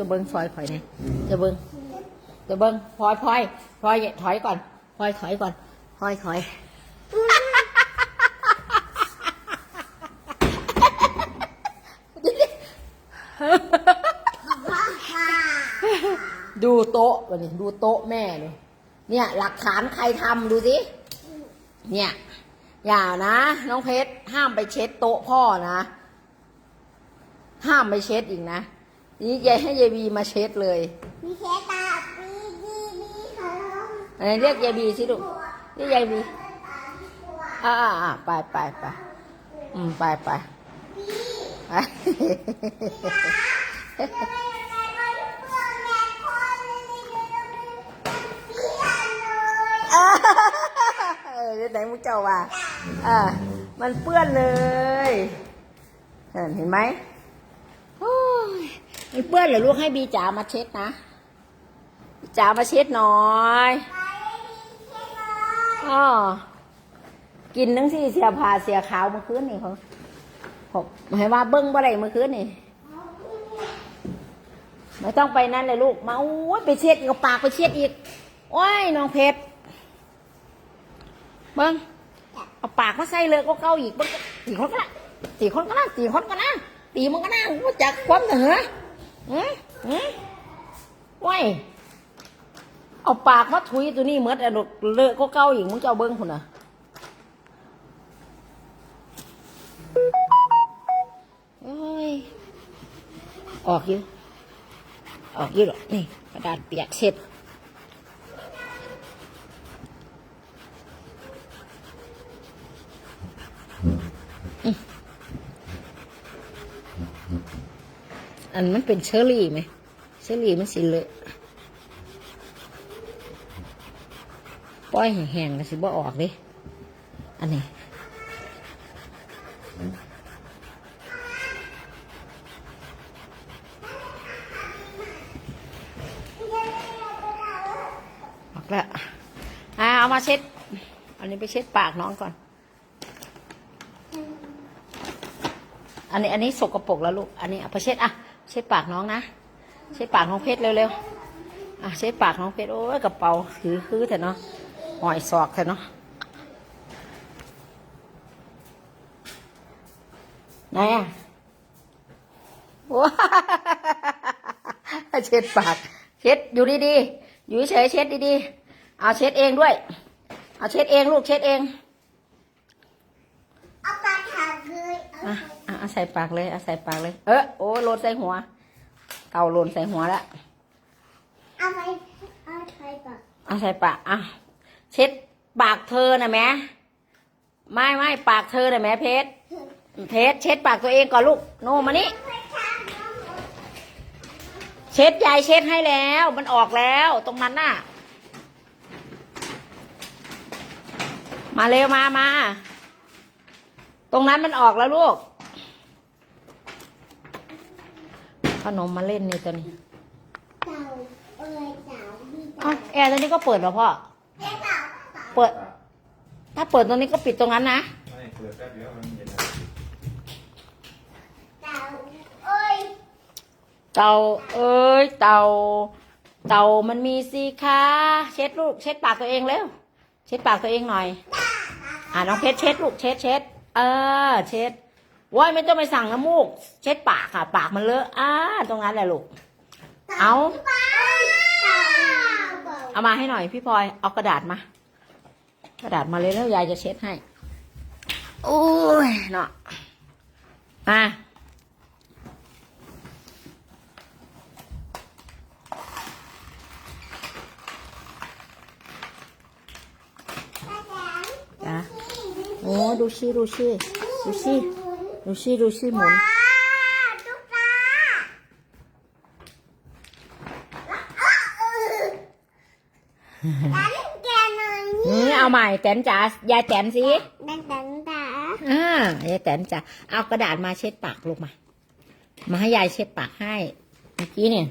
จะเบิ้งซอยข่อยเนี่ยจะเบิ้งจะเบิ้งพลอยพลอยพลอยถอยก่อนพลอยถอยก่อนพลอยถอยดูโต๊ะวันนี้ดูโต๊ะแม่เลยเนี่ย หลักฐานใครทำดูสิ เนี่ย อย่านะ น้องเพชรห้ามไปเช็ดโต๊ะพ่อนะ ห้ามไปเช็ดอีกนะ นี่ยายให้ยายบีมาเช็ดเลยมีเคตาบีบีบีเขอร้องอันนี้เรียกยายบีสิลูกเรียกยายบีอ่าอ่าไปไปไปอืมไปไปไปเออไหนมุกเจ้าว่าอ่ามันเปื้อนเลย เห็นไหม มันเปื้อนเหรอลูกให้บีจ๋ามาเช็ดนะบีจ๋ามาเช็ดหน่อยอ๋อกินทั้งสี่เสียผ้าเสียขาวเมื่อคืนนี่เขาผมให้ว่าเบิ้งบ่ไรเมื่อคืนนี่ไม่ต้องไปนั่นเลยลูก มาโอ้ยไปเช็ดอีกเอาปากไปเช็ดอีก โอ้ยน้องเพชรเบิ้งเอาปากมาใส่เลยก็เก้าอีกเบิ้งตีคนก็นะตีคนก็นะตีคนก็นะตีมันก็นะรู้จักความเหนือ อืมอืมว้ยเอาปากมาถุยตัวนี้เหมือนไอ้ดอกเลอะก็เก้าอีกมึงจะเอาเบิ้งคุณน่ะโอ้ยออกอยู่ออกอยู่หรอกนี่กระดาษเปียกเสร็จอั อันมันเป็นเชอรี่ไหมเชอรี่มันสิเลอะปล่อยแห้งๆก็สิบ่ออกเดิอันนี้ออกแล้วอ่าเอามาเช็ด อันนี้ไปเช็ดปากน้องก่อน อันนี้อันนี้สกปรกแล้วลูก อันนี้เอาไปเช็ดอะ เช็ดปากน้องนะเช็ดปากน้องเพชรเร็วๆอะเช็ดปากน้องเพชรโอ้ยกระเป๋าถือคือเถอะเนาะหอยศอกเถอะเนาะไหนอะว้าเช็ดปากเช็ดอยู่ดีๆอยู่เฉยเช็ดดีๆเอาเช็ดเองด้วย เอาเช็ดเองลูกเช็ดเอง เอาปลาถังเลย อะอะเอา ใส่ปากเลยเอาใส่ปากเลย เออโอ้โลนใส่หัว เต่าโลนใส่หัวแล้วเอาไปเอาไทยปากเอาใส่ปากอะเช็ดปากเธอนะแม่ไม่ไม่ปากเธอนะแม่เพชรเพชรเช็ดปากตัวเองก่อนลูกโนมานี่เช็ดยายเช็ดให้แล้ว มันออกแล้วตรงนั้นน่ะ มาเร็วมามา ตรงนั้นมันออกแล้วลูก ขนมมาเล่นนี่ตัวนี้เต่าเอ้ยเต่าบีเอ้าแอร์ตัวนี้ก็เปิดเหรอพ่อเต่าเต่าเปิด ถ้าเปิดตรงนี้ก็ปิดตรงนั้นนะ ไม่เปิดแป๊บเดียวมันเย็นแล้วเต่าเอ้ยเต่าเอ้ยเต่า เต่ามันมีสีขาเช็ดลูก เช็ดปากตัวเองเร็ว เช็ดปากตัวเองหน่อย อ่าน้องเพชรเช็ดลูก เช็ดเช็ด เออ เช็ด ว้ายไม่ต้องไปสั่งน้ำมูก เช็ดปากค่ะ ปากมันเลอะอ่าตรงนั้นแหละลูก เอาเต่าเต่าเอามาให้หน่อยพี่พลอย เอากระดาษมา กระดาษมาเลยแล้วยายจะเช็ดให้โอ้ยเนาะมาจ้ะโอ้ดูชิดูชิดูชิ ดูชิดูชิหมุนว้าตุ๊กตาแล้วเออแกหน่อยนี่เอาใหม่แตนจ๋ายายแตนสิแดงแดงตาอ่ายายแตนจ๋าเอากระดาษมาเช็ดปากลูกมา มาให้ยายเช็ดปากให้เมื่อกี้เนี่ย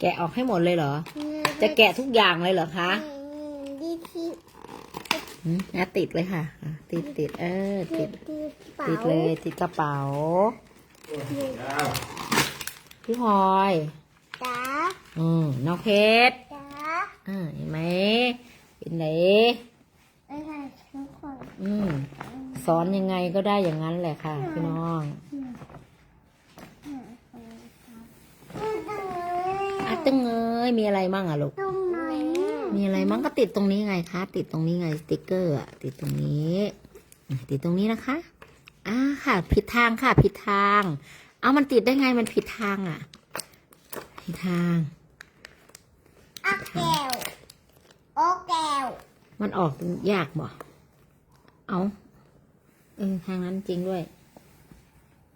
แกะออกให้หมดเลยเหรอ จะแกะทุกอย่างเลยเหรอคะดีที่นอืมอะติดเลยค่ะ ติดติดเออ ติด ติดเลยติดกระเป๋า พี่พลอยจ้าอืมน้องเพชรจ้าอ่าเห็นไหมเป็นไหนไม่ใช่ทุกคนอืมสอนยังไงก็ได้อย่างนั้นแหละค่ะ พี่น้อง อะตึ้งเอ้ยมีอะไรมั่งอะลูก ตรงไหนมีอะไรมั่งก็ติดตรงนี้ไงคะ ติดตรงนี้ไงสติกเกอร์อะติดตรงนี้อะติดตรงนี้นะคะอ่าค่ะ ผิดทางค่ะ ผิดทาง เอามันติดได้ไงมันผิดทางอะผิดทาง อะแก้วโอแก้วมันออกยากบ่ เอาเออทางนั้นจริงด้วย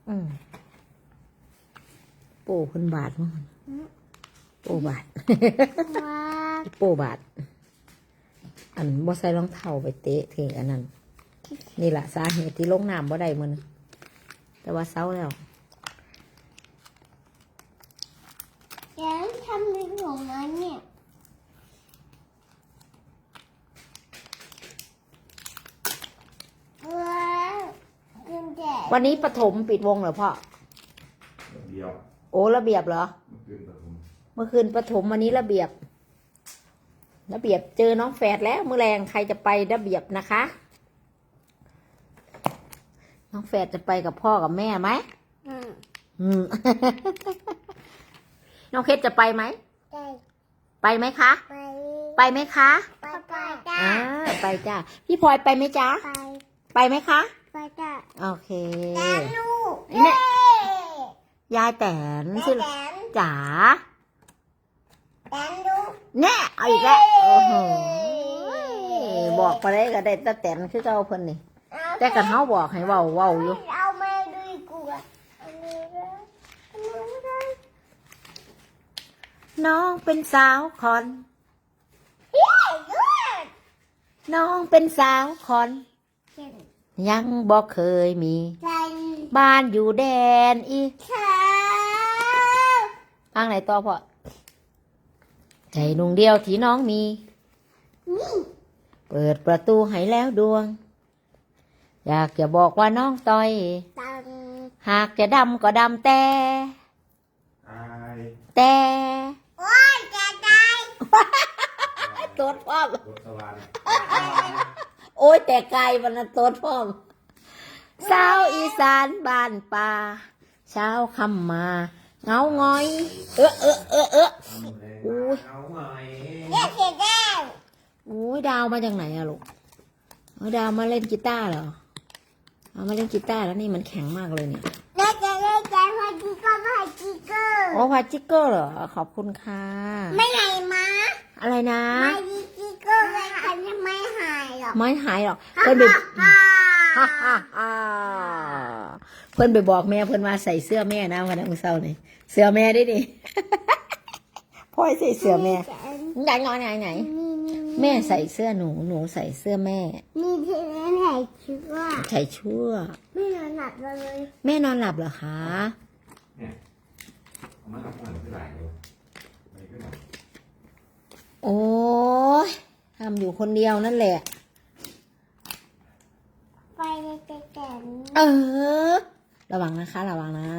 อืมโป้คนบาทมั้ง โป้บาทว้าโป้บาทอันบ่ใส่รองเท้าไปเตะเทอันนั้น นี่แหละสาเหตุที่ลงน้ำบ่ได้มันแต่ว่าเศร้าแล้วแล้วทำในของมันเนี่ยว้าวกุญแจวันนี้ปฐมปิดวงเหรอพ่อ เดียว โอ้ระเบียบเหรอมันขึ้นปฐม เมื่อคืนปฐมวันนี้ระเบียบ ระเบียบเจอน้องแฝดแล้วมือแรงใครจะไประเบียบนะคะ น้องแฝดจะไปกับพ่อกับแม่ไหมอืมอืมน้องเพชรจะไปไหมไปไปไหมคะ ไปไปไหมคะไปไปจ้าอ่าไปจ้าพี่พลอยไปไหมจ๊ะไปไปไหมคะ ไปจ้าโอเคแตนลูกเนี่ยยายแตนแม่ชื่อแตนจ๋า แตนลูกแน่เอาอีกแล้วโอ้โหบอกไปได้ก็ได้แต่แตนคือเจ้าเพิ่นนี่เอาแต่กันเฮาบอกให้เว้าเว้าอยู่เอามาดูกูอะอันนี้นะอันนี้นะน้องเป็นสาวคอนเย้ด้วยน้องเป็นสาวคอนเก่งยังบอกเคยมีใจบ้านอยู่แดนอีขาวทางไหนต่อพ่อ ใจหนุ่งเดียวที่น้องมีนี่เปิดประตูให้แล้วดวง อยากจะบอกว่าน้องต้อยตังหากจะดำก็ดำแต่อายแต่โอ้ยจะตายตัวพ่อมรถสว่านโอ้ยแต่ไกลมันนะตัวพ่อมสาวอีสานบ้านป่าเช้าคำมา เงางอย เออเออเออเออทำเลยอุ้ยเอาหน่อยเย้เสร็จแล้วอุ้ยดาวมาจากไหนอะลูกเอาดาวมาเล่นกีตาร์เหรอเอามาเล่นกีตาร์แล้วนี่มันแข็งมากเลยเนี่ยแม่จะเล่นใจพอดีก็พอดีก็โอ้พาจิกเกอร์เหรอ ขอบคุณค่ะ ไม่ไหนมา อะไรนะไม่ดีจีก็ ไม่คันจะไม่หายหรอกไม่หายหรอกเพิ่นไปฮ่าฮ่าฮ่าฮ่าเพิ่นไปบอกแม่เพิ่นว่าใส่เสื้อแม่นะวันนั้นมื้อเช้านี่เสื้อแม่ได้ดิพ่อยใส่เสื้อแม่ไหนไหนไหนไหนมีมีแม่ใส่เสื้อหนูหนูใส่เสื้อแม่มีที่แม่ไหนคิดว่าใส่ชั่วไม่นอนหลับเลยแม่นอนหลับเหรอคะเนี่ยเอามาเอาผ่อนที่ไหลเลยไปขึ้นมาโอ้ย ทำอยู่คนเดียวนั่นแหละ ไปในแต่แก่นเออ ระวังนะคะ ระวังนะ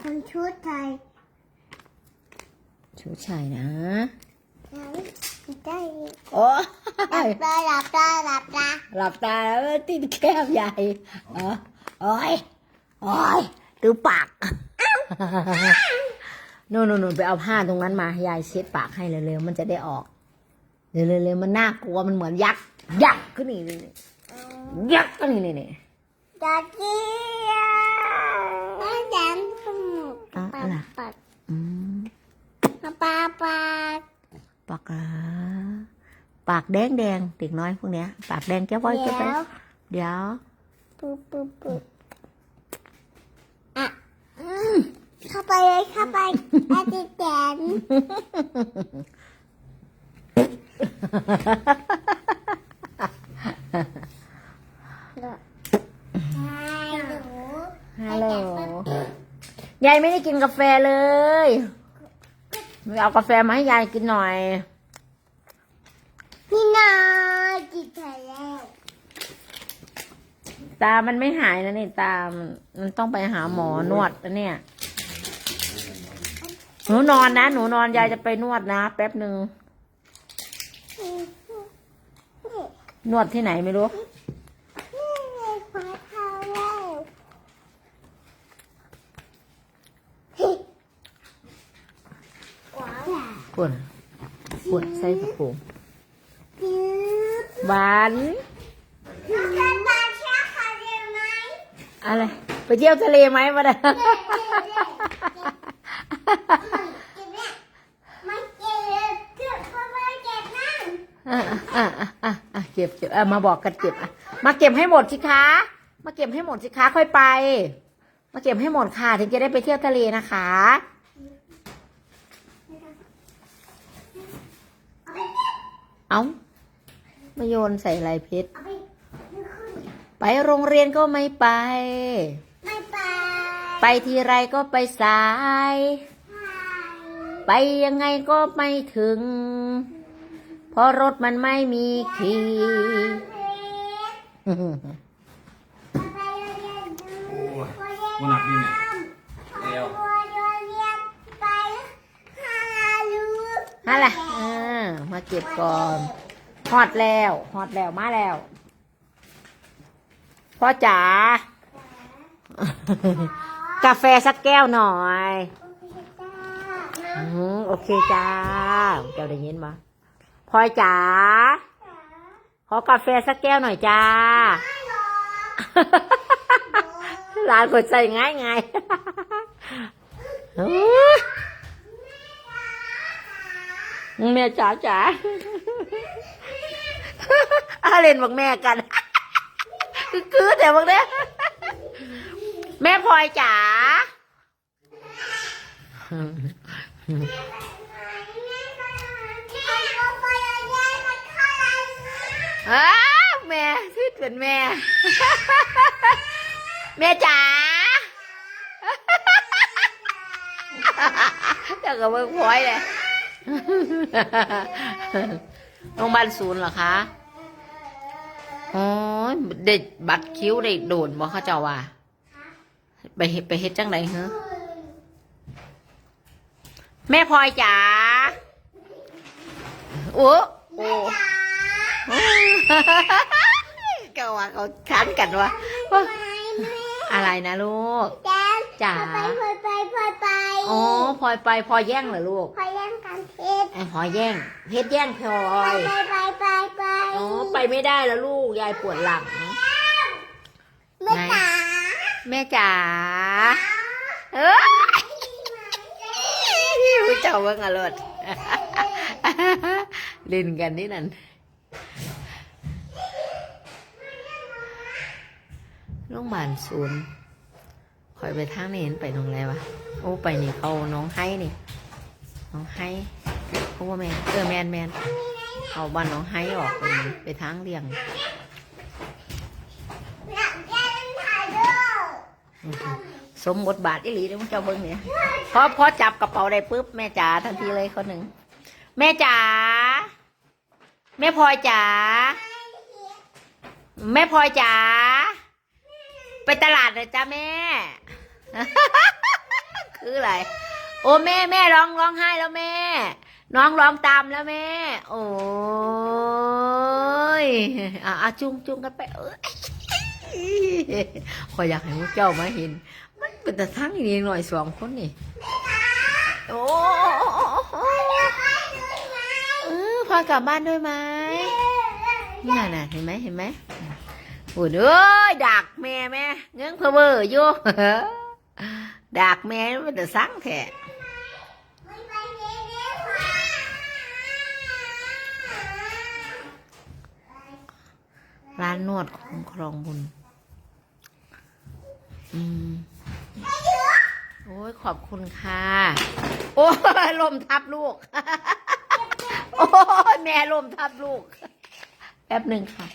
คนชุดไทยชูชายนะนั้นได้โอ้หลัยบตาหลับตาหลับตาหลับตาแล้วติดแก้มใหญ่เออโอ้ยโอ้ยดูปากนู่นนู่นนู่นไปเอาผ้าตรงนั้นมา ยายเช็ดปากให้เร็วๆ มันจะได้ออก เร็วๆๆมันน่ากลัวมันเหมือนยักษ์ยักษ์ก็นี่นี่นี่ยักษ์ก็นี่นี่นี่ตาเกียแม่แดงสมุกอะปัอะไรดปัดอืมปาปาปาดปากอะปากแดงแดงๆเด็กน้อยพวกเนี้ย ปากแดงแก้วไว้เดี๋แก้วยวไว้เดี๋ยวปุ๊บปุ๊บปุ๊บอะอืมเข้าไปเลยเข้าไปอาติแตน ฮัลโหลฮัลโหลยายไม่ได้กินกาแฟเลยไปเอากาแฟมาให้ยายกินหน่อย นี่นาจิตใจแล้วตา มันไม่หายนะนี่ตา มันมันต้องไปหาหมอนวดนะเนี่ย หนูนอนนะ หนูนอนยายจะไปนวดนะ แป๊บหนึ่ง นวดที่ไหนไม่รู้นี่ไงขวาเท้าแล้วขวาปวดปวดใส่กระโปรงจืดหวานเราจะมาเที่ยวทะเลไหมอะไร ไปเที่ยวทะเลไหมมาเด้อ เจ๊เจ๊ไม่เจ๊เจ๊เพราะว่าเจ๊นั่ง อะอะอะ เก็บเก็บอะมาบอกกันเก็บอะมาเก็บให้หมดสิคะ มาเก็บให้หมดสิคะค่อยไป มาเก็บให้หมดค่ะถึงจะได้ไปเที่ยวทะเลนะคะ เอามาโยนใส่ลายเพชรเอาไปไม่ขึ้นไปโรงเรียนก็ไม่ไป ไม่ไป ไปทีไรก็ไปสาย ไปยังไงก็ไม่ถึง ราะรถมันไม่มีขี่โอ้ยมันหนักนี่เนี่ยเร็วเรียนไปหาลูกนั่นแหละเออมาเก็บก่อนฮอดแล้วฮอดแล้วมาแล้ว พ่อจ๋ากาแฟสักแก้วหน่อย โอเคจ้า เจ้าได้ยินปะ พลอยจ๋าขอกาแฟสักแก้วหน่อยจ้าร้านกดใจง่ายไงายแม่จ๋าจ๋าอาเล่นบอกแม่กันคือคือแต่บอกเนี้ยแม่พลอยจ๋า อ้าแม่ที่เป็นแม่ แม่จ๋าเดี๋ยวก็เบิ่งพลอยเลยโรงพยาบาลศูนย์เหรอคะอ๋อเด็ดบัตรคิ้วได้โดนบ่เขาเจ้าว่า ไปเฮ็ดไปเฮ็ดจังไดเหรอแม่พลอยจ๋าโอ้โอ้ ก็ว่าเขาคันกันวะอะไรนะลูกจ๋าไปไปไปไปไปอ๋อพลอยไปพลอยแย่งเหรอลูกพอเล่นกันเพชรไอ้พลอยแย่งเพชรแย่งพลอไปยไปไปไปไปอ๋อไปไม่ได้แล้วลูกยายปวดหลังไม่จ๋าแม่จ๋าเอ้ยผู้เจ้าเบิ่งอรดเล่นกันนี่นั่น โรงพยาบาลศูนย์คอยไปทางนี้เห็นไปตรงไหนวะ โอ้ไปนี่เขาน้องไห้นี่ น้องไห้เขาว่าแมนเออแมนแมนเอาบ้านน้องไห้ออกไปไปทางเลี่ยงสมบทบาทอีหลีเด้อมึงเจ้าเบิ้งเนี่ยพอพอจับกระเป๋าได้ปุ๊บแม่จ๋าทันทีเลยคนหนึ่งแม่จ๋าแม่พลอยจ๋าแม่พลอยจ๋า ไปตลาดเลยจ้าแม่ คืออะไร โอ้แม่แม่ร้องร้องไห้แล้วแม่ น้องร้องตามแล้วแม่ โอ้ยอะจุงจุงกันไปเอ้ยขอยอยากให้พวกเจ้ามาเห็น มันเป็นแต่ทั้งอีกหน่อยสองคนนี่ โอ้พอกลับบ้านด้วยไหมนี่น่ะเห็นไหมเห็นไหม โอ้ยเอ้ยดักแม่แม่เงี้ยเพอเวอร์อยู่ดักแม่มันแต่สังแท้ไม่ไปเล่นเล่นค่ะร้านนวดของครองบุญ อืม โอ้ยขอบคุณค่ะ โอ้ยลมทับลูก โอ้ยแม่ลมทับลูก แป๊บหนึ่งค่ะ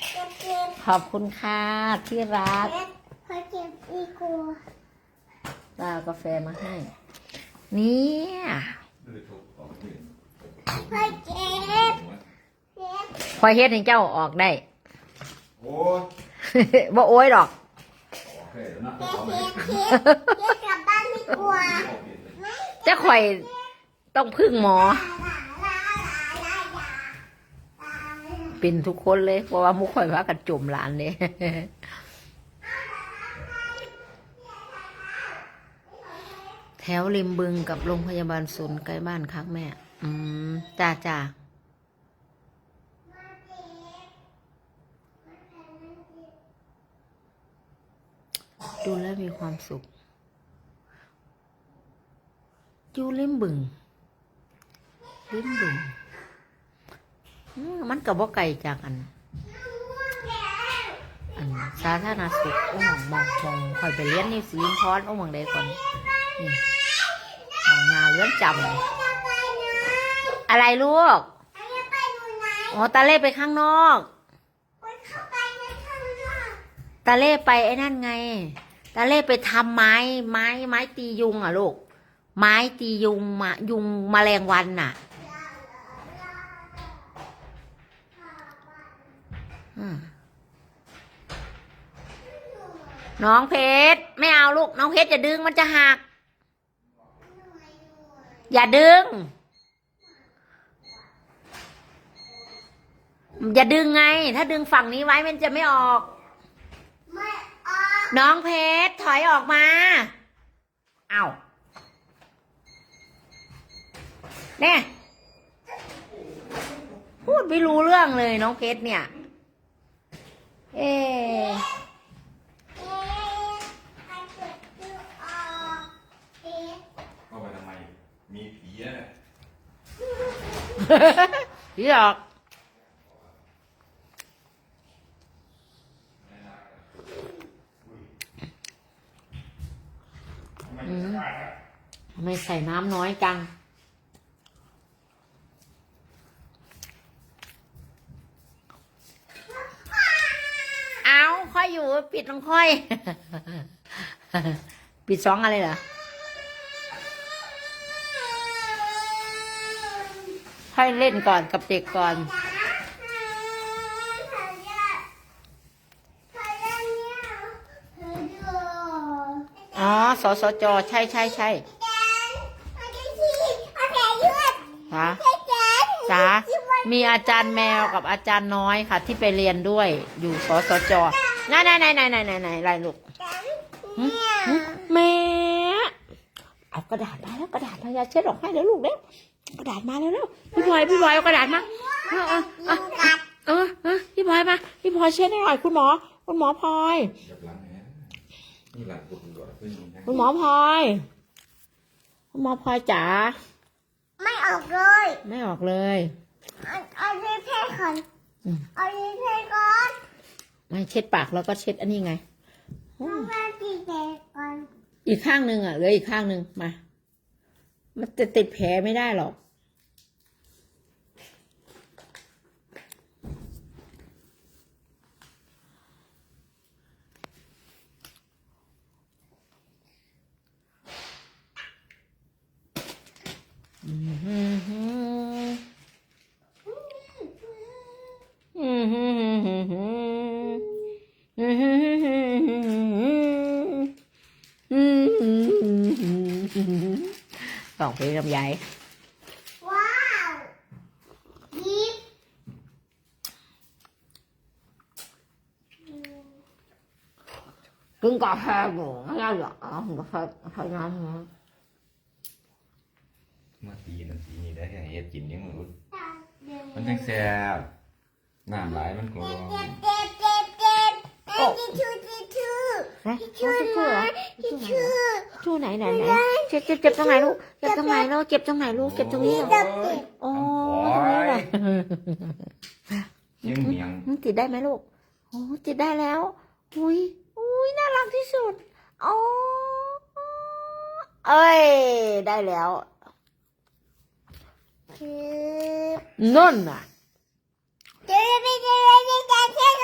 ขอบคุณค่ะที่รักเก็บพอเก็บอีกลัวตาเอากาแฟมาให้ เนี่ยดูถูกออกที่พอเก็บเก็บพอเฮ็ดให้เจ้าออกได้ โอ้ยบ่โอ้ยดอกเคยแล้วเนาะเจ๊เอาไหมเจ๊เจ๊กลับบ้านดีกว่าจะข่อยต้องพึ่งหมอ เป็นทุกคนเลย เพราะว่ามุกข่อยพากันจมหลานเลยแถวริมบึงกับโรงพยาบาลศูนย์ใกล้บ้านครับแม่ อืมจ้าจ้าดูแล้วมีความสุข อยู่ริมบึงริมบึง มมันกับว่าไกลจากอัน อันสาธารณสุขโอ้หมองมองมองคอยไปเรียนนี่สีนทอนโอ้หมองใดก่อนนี่มองงานเลื่อนจำเลยอะไรลูกอ๋อตาเล่ไปข้างนอกตาเล่ไปไอ้นั่นไง ตาเล่ไปทำไม้ ไม้ ไม้ตียุงอะลูก ไม้ตียุงมายุงแมลงวันน่ะ น้องเพชรไม่เอาลูก น้องเพชรอย่าดึงมันจะหัก อย่าดึง อย่าดึงไง ถ้าดึงฝั่งนี้ไว้มันจะไม่ออก น้องเพชรถอยออกมา เอาเนี่ยพูดไม่รู้เรื่องเลยน้องเพชรเนี่ย เอ๊ะเข้าไปทำไม มีผีอะเนี่ยพี่หรอกอืมทำไมใส่น้ำน้อยจัง เอา ค่อยอยู่ ปิดต้องค่อย ปิดสองอะไรเหรอค่อยเล่นก่อนกับเด็กก่อนอ๋อสสจ ใช่ใช่ใช่ค่ะจ๋ามีอาจารย์แมวกับอาจารย์น้อยค่ะ ที่ไปเรียนด้วยอยู่สสจ ไหนไหนไหนไหนไหนไหนไหนอะไรลูกแม่เอากระดาษมาแล้วกระดาษมายาเช็ดออกให้เดี๋ยวลูกเร็วกระดาษมาแล้วเร็วพี่พลอยพี่พลอยเอากระดาษมาเออเออเออเออเออพี่พลอยมาพี่พลอยเช็ดให้หน่อยคุณหมอ คุณหมอพลอยเดี๋ยวหลังเนี่ยนี่หลังกุดก่อนขึ้นนะคุณหมอพลอยคุณหมอพลอยจ๋าไม่ออกเลย ไม่ออกเลยเอาเอาเลือดแค่ก่อนอืมเอาเลือดแค่ก่อน ไม่เช็ดปากแล้วก็เช็ดอันนี้ไงเอาแม่ตีเด็กก่อนอีกข้างหนึ่งอะเหลืออีกข้างหนึ่งมา มันจะติดแผลไม่ได้หรอก อืมฮึมฮึอืมฮึมฮึมฮึมอืมฮึมฮึมฮึม สองเพลงลำไยว้าวยิบกินกาแฟอยู่ไม่ได้หรอกกาแฟใช้น้ำนะมาตีนั่นตีนี่ได้ให้เฮ็ดกินยังมึงรู้ตาเดินมันจังแซ่บน้ำหลายมันกลัวเจ็บเจ็บเจ็บเจ็บเอ้ยทิชชู่ทิชชู่นะทิชชูชู่ชู่เหรอทิชชู่ชูไหนไหนไหนเจ็บเจ็บเจ็บตรงไหนลูกเจ็บตรงไหนลูกเจ็บตรงไหนลูกเจ็บตรงนี้เหรอเจ็บเจ็บโอ้ตรงนี้เหรอยังเมียงอืมติดได้ไหมลูกโอ้ติดได้แล้วอุ้ยอุ้ยน่ารักที่สุดอ๋อเอ้ยได้แล้วคือนั่นน่ะเจ็บไม่เจ็บไม่เจ็บเจ็บ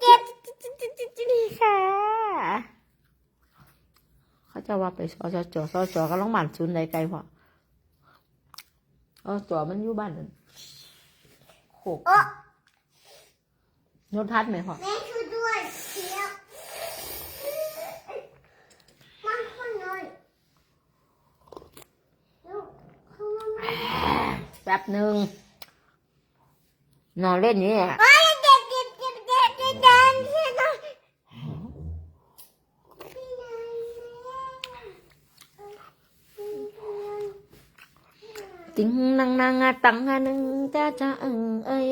เจ็บเจ็บเจ็บเจ็บนี่ค่ะเขา จะว่าไปสอสอจอสอจอก็ต้องหมั่นซุนย์ใดไกลพอสอจอมันอยู่บ้านนั่นโกโนทัดไหมพอแม่ช่วยด้วยเชียวมันคนน้อยแป๊บหนึ่งนอนเล่นนี่แหละ ติงนังนังตังหานังจ้าจ้าเเอ้ย